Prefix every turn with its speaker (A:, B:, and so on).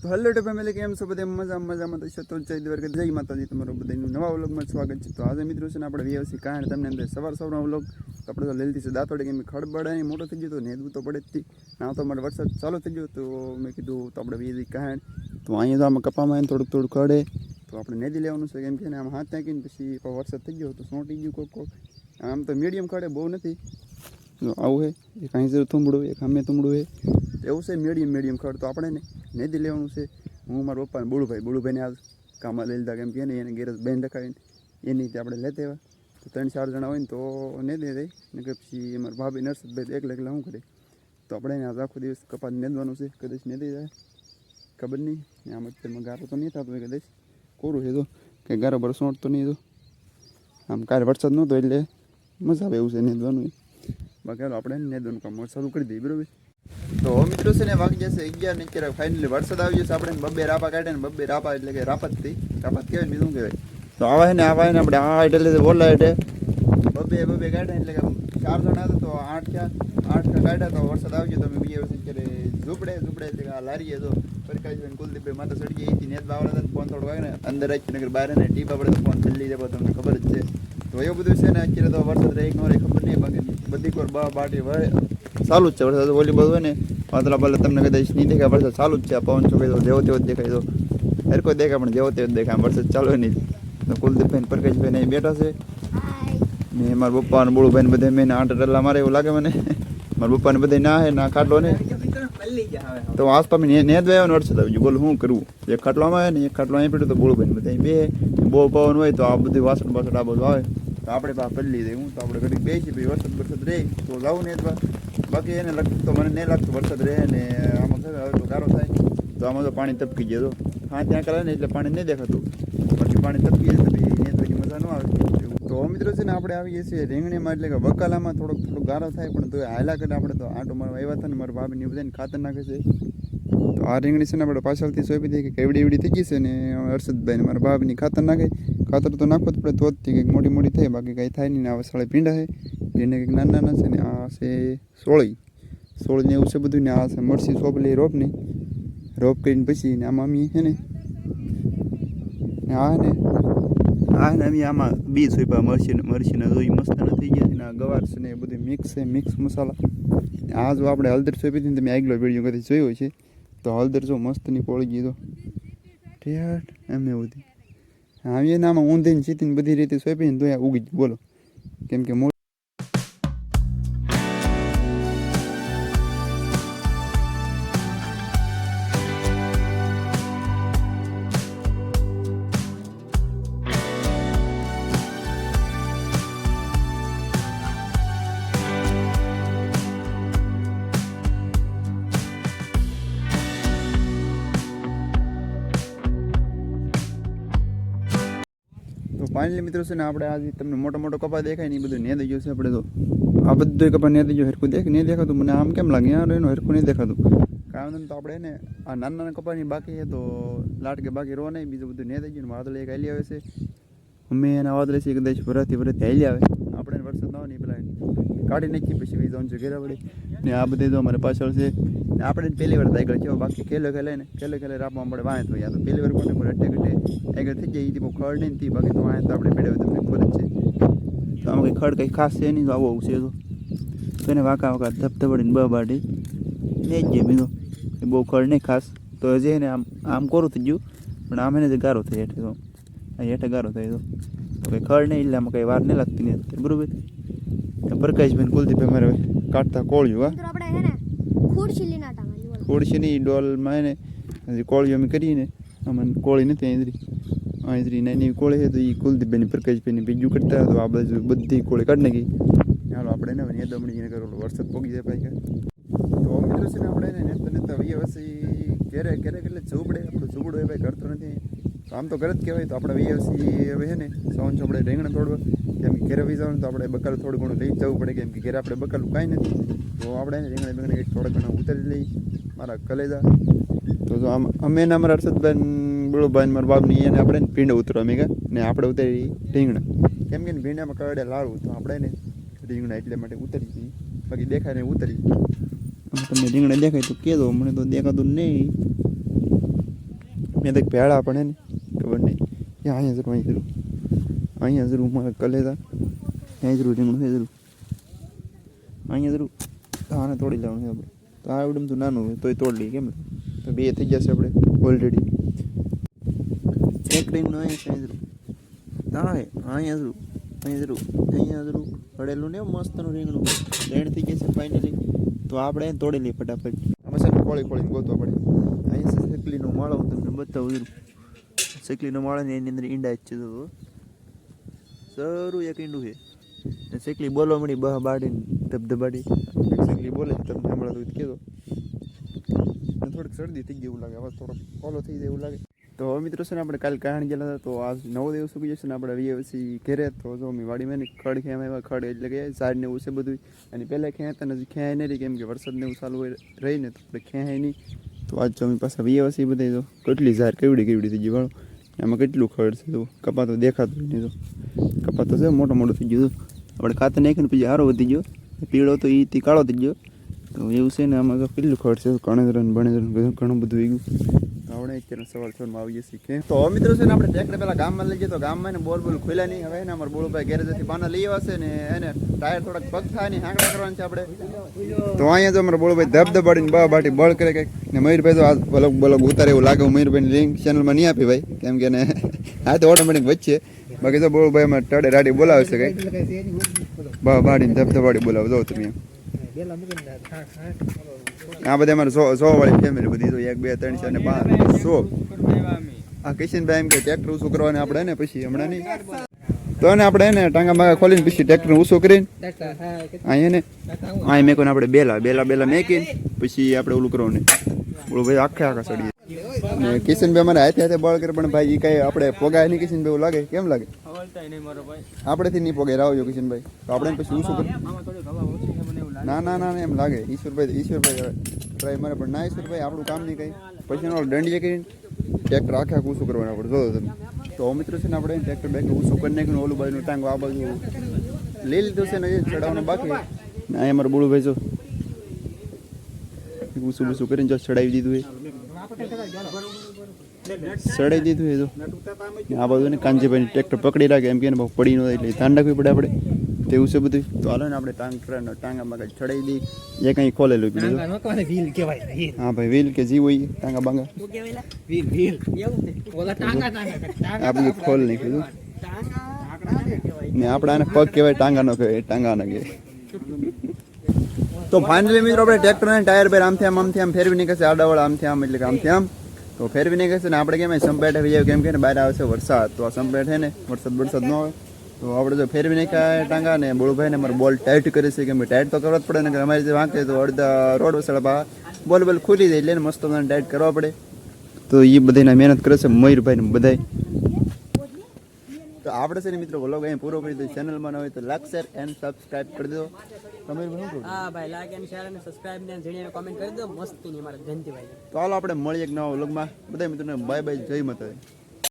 A: Hello two family કેમ છો બધા? મજા મજામાં. તો તો જય દ્વારકા જય માતાજી, તમારું બધાનું નવા વ્લોગમાં સ્વાગત છે. તો આજે મિત્રો છે ને આપણે વ્યવસાય કારણ તમને અંદર સવાર સવારનો વ્લોગ. આપણે તો લેલથી છે દાંતોડે કેમ ખડબડાની મોટો થઈ ગયો તો નેદવું તો પડે જ ના તો અમારે વરસાદ ચાલુ થઈ ગયો તો મેં કીધું તો આપણે વ્યવસ્થિત કારણ. તો અહીંયા તો આમાં કપામાં એને થોડુંક થોડુંક ખડે. તો આપણે નેદી લેવાનું છે કેમ કે આમ હાથ નાખીને પછી વરસાદ થઈ ગયો તો સોંટી ગયું કોક કોક. આમ તો મીડિયમ ખડે, બહુ નથી. આવું હે. એક અહીં જરૂર થુંબડું એક અમે થુંબડું હે. એવું છે, મીડિયમ મીડિયમ ખડ તો આપણે ને, નેદી લેવાનું છે. હું મારા પપ્પાને બોળુભાઈ બોળુભાઈને આજ કામમાં લઈ લીધા કેમ કે એને ગેરજ બેન રખાવીને, એની રીતે આપણે લેતા એવા તો ત્રણ, ચાર જણા હોય ને તો નહીં દે, ને કે પછી અમારા ભાભી નરસદભાઈ એકલા એકલા શું કરે? તો આપણે એને આજ આખો દિવસ કપાસ નેદવાનું છે, કદાચ નહીં જાય. ખબર નહીં આમ અત્યારમાં ગારો તો નહીં થતો કદાચ. કોરું છે તો, કે ગારો પર સોંટતો નહીં તો. આમ કાલે વરસાદ નહોતો એટલે મજા આવે એવું છે નેદવાનું બાકી આપણે નેદવાનું કામ શરૂ કરી દઈએ બરોબર? તો મિત્રો છે ને વાગી જશે અગિયાર ને અત્યારે ફાઇનલી વરસાદ આવી જશે. આપણે બબ્બે રાપા કાઢે ને બબ્બે રાપા એટલે કે રાપતથી રાપત કહેવાય બીજું કહેવાય? તો આવા ને આવા ને આપણે આ એટલે બોલા એટલે બબ્બે બબ્બે કાઢે એટલે કે ચાર જણા હતા તો આઠ ક્યાં, આઠ કાઢ્યા તો વરસાદ આવી ગયો. તો અમે બીજા વર્ષે ત્યારે ઝૂપડે ઝૂપડે એટલે આ લારીએ તો પ્રકાશભાઈ કુલદીપભાઈ માતા ચડી ગઈ હતી નેત બાવડા હતા ફોન થોડો વાગે ને અંદર રાખી નગર બહાર ને ટીપ આપણે તો ફોન ચલી જાય તમને ખબર જ છે. તો એવું બધું છે ને અત્યારે તો વરસાદ રહી નો ખબર નહીં, બાકી બધી કોર બા બાટી ચાલુ જ છે. વરસાદ ઓલી બધું હોય ને પાતળા પાતળા તમને કદાચ નહીં દેખાય, વરસાદ ચાલુ જ છે. આ પવન ચોકે તો જેવો તેવો જ દેખાય તો હર કોઈ દેખાય, પણ જેવો તેવો જ દેખાય. વરસાદ ચાલુ નહીં તો કુલદીપભાઈ ને પ્રકાશભાઈ ને અહીં બેઠા છે. ને મારા પપ્પા અને બોળુભાઈ ને બધા મેં આઠ ટલ્લા મારે એવું લાગે મને. મારા પપ્પા ને બધા ના હે, ના ખાટલો ને. તો આસપાસ ને નેદ આવ્યો ને વરસાદ આવી ગયો બોલો શું કરવું એક ખાટલામાં આવે ને, એક ખાટલો અહીં પીડ્યું તો બોળુભાઈ ને બધા બે બહુ. પવન હોય તો આ બધું વાસણ બાસણ આ બધું આવે. તો આપણે પાસે પલ્લી દે. હું તો આપણે ઘડીક બે છીએ ભાઈ વરસાદ વરસાદ રહે, તો જાવું ને બાકી એને લગતું તો મને નહીં લાગતું, વરસાદ રહે ને આમાં ખબર હવે તો ગારો થાય તો આમાં તો પાણી તપકી જતો હા, ત્યાં કરે ને એટલે પાણી નહીં દેખાતું. પછી પાણી તપકી જાય તો ભાઈ ને તો મજા ન આવે. તો મિત્રો છે ને આપણે આવીએ છીએ રીંગણીમાં એટલે કે વકાલામાં થોડોક થોડોક ગારો થાય, પણ તો હાલા કરે આપણે તો આટો મારવા આવ્યા હતા ને મારા ભાભીને બધાને ખાતર નાખે છે. તો આ રીંગણી છે ને આપણે પાછળથી સોંપી દઈએ કે કેવડી એવડી થઈ ગઈ છે ને હર્ષદભાઈને મારા ભાભીની ખાતર નાખે. ખાતર તો નાખવું જ પડે તો જ કંઈક મોટી મોટી થાય, બાકી કંઈ થાય નહીં ને આ વસાળે પીંડા છે. ભીંડા કંઈક નાના નાના છે ને, આ છે સોળી. સોળી ને એવું છે બધું ને, આ છે મરસી સોપલી રોપ નહીં રોપ કરીને પછી ને આમાં અમી છે ને ને આ ને આ ને અમે આમાં બી સોપ્યા, મરસી મરસીના જોઈ મસ્ત ન થઈ ગયા છે ને, આ ગવાર છે ને એ બધું મિક્સ છે મિક્સ મસાલા. આ જો આપણે હળદર સોંપી હતી ને, તમે આગલો વીડિયો કદી જોયો છે તો હળદર જો મસ્તની પોળી ગઈ તો. એમ એવું હતી હા એને આમાં ઊંધીને સીધીને બધી રીતે સોંપીને તો ઉગી બોલો. કેમ કે ફાઇનલી મિત્રો છે ને આપણે આજે તમને મોટો મોટો કપા દેખાય ને એ બધું નહીં ગયું છે આપણે તો. આ બધું કપા નહીં દઈ ગયો, હરખું દેખ, નહીં દેખાતું. મને આમ કેમ લાગે? યાર એનું હરખું નહીં દેખાતું. કારણ તો આપણે ને, આ નાના નાના કપાની બાકી છે તો લાટ કે બાકી રો નહીં, બીજું બધું નહીં દઈ ગયું વાદળ એક હાલી આવે છે. અમે એના વાદળે છે કદાચ વરાથી વરાથી હાલી આવે. આપણે વરસાદ ના હોય ને પેલા કાઢી નાખીએ પછી વી જવાનું ઘેરા વડે ને આ બધી તો અમારે પાછળ છે. ને આપણે પહેલી વાર આગળ છે બાકી ખેલે ખેલે ને, ખેલે ખેલે રાખવા મળે વાંચ તો તો પહેલી વાર કોને પડે અટે આગળ થઈ જાય એ બહુ ખડ નહીં થી બાકી તો વાંચ તો આપણે પેડે તમને ખબર છે. તો આમાં કંઈ ખડ કંઈ ખાસ છે નહીં, તો આવો છે તો એને વાંકા વાંકા ધબધબડીને બ બાટી ને જ બીજો એ બહુ ખડ નહીં ખાસ. તો હજી એને આમ આમ કોરું થઈ ગયું, પણ આમ એને જે ગારો થઈ હેઠે તો. હેઠે ગારો થઈ તો. કંઈ ખડ નહીં, એટલે આમાં કંઈ વાર નહીં લાગતી નહીં બરોબર? પ્રકાશભાઈ કુલદીપભાઈ મારે કાઢતા કોળિયું હા.
B: આપણે હે ને ખુરશી લીના
A: ડોલમાં એને હજી કોળી અમે કરીને અમને કોળી નથી અહીંથી અહીંથી નાની કોળી છે તો એ કુલદીપભાઈની પ્રકાશભાઈની બીજું કરતા તો આ બાજુ બધી કોળી કાઢી નાખી. ચાલો આપણે ને હવે દમણી એને કરો વરસાદ પોગી જાય ભાઈ તો મિત્રો છે ને આપણે એને નેતા નેતા વીએ વસી ઘેરે ઘેરે એટલે ઝૂપડે આપણું ઝૂપડું એ ભાઈ કરતો નથી. આમ તો ઘર જ કહેવાય તો આપણે વીએ હવે છે ને સૌન ચોપડે રીંગણ તોડવા. કેમ કે ઘેરે વહી તો આપણે બકાલું થોડું ઘણું લઈ જવું પડે. કેમ કે ઘેરે આપણે બકાલું કાંઈ નથી. તો આપણે એને રીંગણા બીંગણ કંઈક થોડા ઘણા ઉતારી લઈ મારા કલેજા. તો જો આમ અમે ને અમારા હર્ષદભાઈ બળુભાઈ મારા બાપની એને આપણે ને ઉતરો અમે ને આપણે ઉતારી રીંગણા. કેમ કે ભીંડામાં કરડે લાડવું તો આપણે ને રીંગણા એટલે માટે ઉતરી જઈએ બાકી દેખાય ને ઉતરી તમને રીંગણા દેખાય તો કહેજો, મને તો દેખાતું નહીં. મેં તો ભેળા પણ ને, ખબર નહીં. એ અહીંયા જરૂર અહીંયા જરૂર અહીંયા જરૂર મારે કલેતા અહીંયા જરૂર રીંગણું છે જરૂર અહીંયા જરૂર આને તોડી લેવાનું છે આપણે તો આ આવડે તો નાનું હોય તોય તોડી લઈએ કેમ તો બે થઈ જશે આપણે ઓલરેડી એક રીંગણું અહીંયા છે જરૂર તા હે અહીંયા જરૂર અહીંયા જરૂર અહીંયા જરૂર પડેલું ને મસ્તનું રીંગણું લેણ થઈ જશે ફાઇનલી તો આપણે અહીં તોડી લઈએ ફટાફટ આમાં સાહેબ ખોળી ખોળીને ગોતવા પડે અહીંયા સકલીનો માળો હું તમને બતાવું જરૂર સકલીનો માળો ને એની અંદર ઈંડા જ છે સરું એક ઈંડું છે શેકલી બોલવા મળી, બહ બાડીને ધબધબાડી શેકલી બોલે તમને સાંભળાતું કહેતો. થોડીક શરદી થઈ ગઈ એવું લાગે, હવે થોડોક કોલો થઈ જાય એવું લાગે. તો હવે મિત્રો છે ને આપણે કાલે કહાણ ગયેલા હતા, તો આજ નવો દિવસ ઉગી જશે ને આપણે વીએ પછી ઘેરે. તો જો અમે વાડીમાં ને ખડ ખેમ આવ્યા, ખડ એટલે કે ઝાડ ને એવું છે બધું અને પહેલાં ખેંચતા હતા ને હજી ખેંચાય નહીં કેમ કે વરસાદ ને એવું ચાલુ રહીને, તો આપણે ખેંચાય નહીં. તો આજ જો અમે પાછા વીએસસી બધા તો કેટલી ઝાડ કેવડી કેવડી થઈ ગઈ, વાળો. એમાં કેટલું ખડ છે તો કપા તો દેખાતું નહીં તો કપા તો છે, મોટો મોટો થઈ ગયો આપણે ખાતર નાખીને પછી હારો વધી ગયો. પીળો તો એ કાળો થઈ ગયો. તો એવું છે ને આમાં કેટલું ખડ છે કણેદરન, બણેદરન બધું ઘણું બધું થઈ ગયું. આપણે અત્યારે લઈ જઈએ ગામમાં ને બોર બોલ ખુલ્યા નહીં. હવે ને અમારા બોલુભાઈ ગેરેજથી પાના લઈ આવશે એને ટાયર થોડાક પગ થાય ને કરવાના છે આપણે. તો અહીંયા તો અમારા બોલુભાઈ ધબ બા બાટી બળ કરે કંઈક. ને મયુરભાઈ તો આ ઉતારે એવું લાગે મયુરભાઈની લિંક ચેનલમાં નહીં આપી ભાઈ. કેમ કે એને હા તો ઓટોમેટિક વચ્ચે બાકી તો બોળુભાઈ અમારે ટડે રાડી બોલાવે છે કંઈક. બા બાડીને ધબ ધબાડી બોલાવો તમે આ બધા અમારે સો સો વાળી ફેમિલી બધી તો એક બે ત્રણ ચાર ને પાંચ. સો. આ કિશનભાઈ એમ કે ટ્રેક્ટર ઊંચું કરવાને આપણે ને પછી હમણાં નહીં. તો ને આપણે એને ટાંગા માગા ખોલીને પછી ટ્રેક્ટર ઊંચો કરીને અહીંયા ને અહીંયા મેકોને આપણે બેલા બેલા બેલા મેકીને પછી આપણે ઓલું કરવાનું. ઓલું ભાઈ આખે આખા સડીએ ને કિશનભાઈ અમારે હાથે હાથે બળ કરે પણ ભાઈ એ કાંઈ આપણે પોગાય નહીં કિશનભાઈ એવું લાગે? કેમ લાગે? આપણેથી નહીં પોગે રાવજો કિશનભાઈ. તો આપણે પછી ઊંચું કરીએ ના ના ના, એમ લાગે. ઈશ્વરભાઈ ઈશ્વરભાઈ ટ્રાય મારે, પણ ના, ઈશ્વરભાઈ, આપણું કામ નહીં કંઈ. પછી એનો દંડીએ કરીને ટ્રેક્ટર આખે આખું ઊંચું કરવાનું આપણે. જોયો તમે તો અમિત્ર છે ને આપણે ટ્રેક્ટર બેક ઊંચું કરી નાખ્યું ઓલું બાજુનું ટાંગો, આ બાજુ. લઈ લીધું છે ને એ ચડાવવાનું બાકી. ને અહીંયા બોલું ભાઈ જો. ઊંચું ઊંચું કરીને જો ચડાવી દીધું એ ચડાવી દીધું એ ને આ બાજુ ને કાંજીભાઈ ટ્રેક્ટર પકડી રાખે, એમ કે પડી ન એટલે ધ્યાન રાખવી પડે આપણે. તેવું છે બધું તો હાલો ને આપણે ટાંગ ટાંગામાં કંઈ ચડાવી દઈ એ કંઈ ખોલેલું પીધું
C: વ્હીલ કહેવાય
A: હા ભાઈ વ્હીલ કે જી હોય ટાંગા બાંગા.
C: વ્હીલ વ્હીલ ઓલા ટાંગા ટાંગા
A: આ બધું ખોલ નાખ્યું ને આપણે આને પગ કહેવાય ટાંગાનો કહેવાય ટાંગાનો કહેવાય. તો ફાઇનલી મિત્રો આપણે ટ્રેક્ટર ને ટાયર પર આમથી આમ આમથી આમ ફેરવી નીકળશે. આડાવાળા આમથી આમ એટલે કે આમથી આમ. તો ફેરવી નીકળશે ને આપણે કેમ સંપેટ આવી જાય કેમ કે ને બહાર આવશે વરસાદ. તો આ સંપેટ છે ને વરસાદ વરસાદ ન હોય તો આપણે જો ફેરવી નાખ્યા ટાંગા ને બોળભાઈ ને અમારે બોલ ટાઈટ કરી છે કેમ કે ટાઈટ તો કરવા જ પડે ને કે અમારી જે વાંકે તો અડધા રોડ વસળ બોલ બોલ ખુલી જાય એટલે મસ્ત મસ્ત ટાઈટ કરવા પડે. તો એ બધાને મહેનત કરે છે મયુરભાઈ ને બધાય. તો આપણે છે ને મિત્રો વ્લોગ અહીં પૂરો કરી દો ચેનલમાં ન હોય તો લાઈક શેર એન્ડ સબસ્ક્રાઇબ કરી દો તમે
C: હા ભાઈ લાઈક એન્ડ શેર અને સબસ્ક્રાઇબ ને જીણીને કોમેન્ટ કરી દો મસ્તી ની મારા જયંતિભાઈ.
A: તો હાલો આપણે મળીએ એક નવા વ્લોગમાં બધા મિત્રોને બાય બાય જય માતાજી.